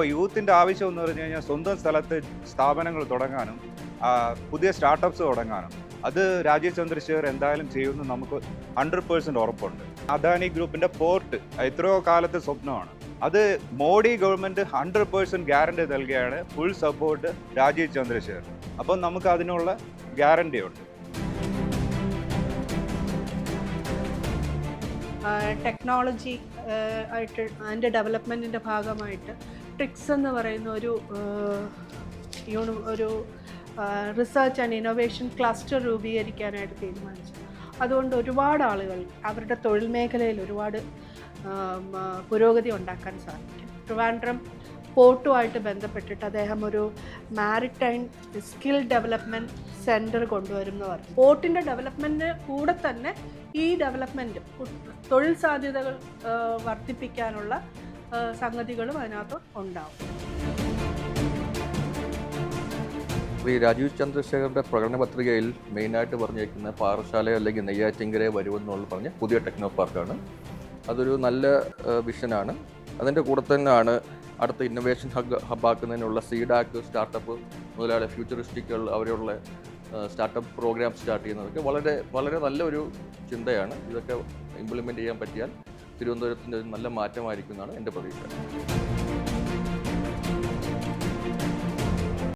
അപ്പോൾ യൂത്തിന്റെ ആവശ്യം എന്ന് പറഞ്ഞു കഴിഞ്ഞാൽ സ്വന്തം സ്ഥലത്ത് സ്ഥാപനങ്ങൾ തുടങ്ങാനും പുതിയ സ്റ്റാർട്ടപ്സ് തുടങ്ങാനും. അത് രാജീവ് ചന്ദ്രശേഖർ എന്തായാലും ചെയ്യുമെന്ന് നമുക്ക് ഹൺഡ്രഡ് പേഴ്സന്റ് ഉറപ്പുണ്ട്. അദാനി ഗ്രൂപ്പിന്റെ പോർട്ട് എത്രയോ കാലത്തെ സ്വപ്നമാണ്. അത് Modi government hundred percent guarantee നൽകുകയാണ് ഫുൾ സപ്പോർട്ട് രാജീവ് ചന്ദ്രശേഖർ. അപ്പം നമുക്ക് അതിനുള്ള ഗ്യാരണ്ടിയുണ്ട് ടെക്നോളജി ആയിട്ട് അതിന്റെ ഡെവലപ്മെന്റിന്റെ ഭാഗമായിട്ട് ട്രിക്സ് എന്ന് പറയുന്ന ഒരു യൂണി ഒരു റിസർച്ച് ആൻഡ് ഇന്നോവേഷൻ ക്ലസ്റ്റർ രൂപീകരിക്കാനായിട്ട് തീരുമാനിച്ചു. അതുകൊണ്ട് ഒരുപാട് ആളുകൾ അവരുടെ തൊഴിൽ മേഖലയിൽ ഒരുപാട് പുരോഗതി ഉണ്ടാക്കാൻ സാധിക്കും. ട്രിവാൻഡ്രം പോർട്ടുമായിട്ട് ബന്ധപ്പെട്ടിട്ട് അദ്ദേഹം ഒരു മാരിടൈം സ്കിൽ ഡെവലപ്മെന്റ് സെന്റർ കൊണ്ടുവരും എന്ന് പറഞ്ഞു. പോർട്ടിന്റെ ഡെവലപ്മെന്റിന് കൂടെ തന്നെ ഈ ഡെവലപ്മെന്റ് തൊഴിൽ സാധ്യതകൾ വർദ്ധിപ്പിക്കാനുള്ള സംഗതികളും അതിനകത്ത് ഉണ്ടാവും. ശ്രീ രാജീവ് ചന്ദ്രശേഖരന്റെ പ്രകടന പത്രികയിൽ മെയിനായിട്ട് പറഞ്ഞിരിക്കുന്ന പാറശാല അല്ലെങ്കിൽ നെയ്യാറ്റിങ്കര വരുമെന്നുള്ള പറഞ്ഞ പുതിയ ടെക്നോ പാർക്കാണ് അതൊരു നല്ല വിഷനാണ് അതിന്റെ കൂടെ തന്നെയാണ് അടുത്ത ഇന്നൊവേഷൻ ഹബ് ഹബ്ബാക്കുന്നതിനുള്ള സീഡാക്ക് സ്റ്റാർട്ടപ്പ് മുതലായ ഫ്യൂച്ചറിസ്റ്റിക്കുകൾ അവരുള്ള സ്റ്റാർട്ടപ്പ് പ്രോഗ്രാം സ്റ്റാർട്ട് ചെയ്യുന്നതൊക്കെ വളരെ വളരെ നല്ലൊരു ചിന്തയാണ്. ഇതൊക്കെ ഇംപ്ലിമെന്റ് ചെയ്യാൻ പറ്റിയാൽ തിരുവനന്തപുരത്തിന്റെ ഒരു നല്ല മാറ്റമായിരിക്കും എന്നാണ് എന്റെ പ്രതീക്ഷ.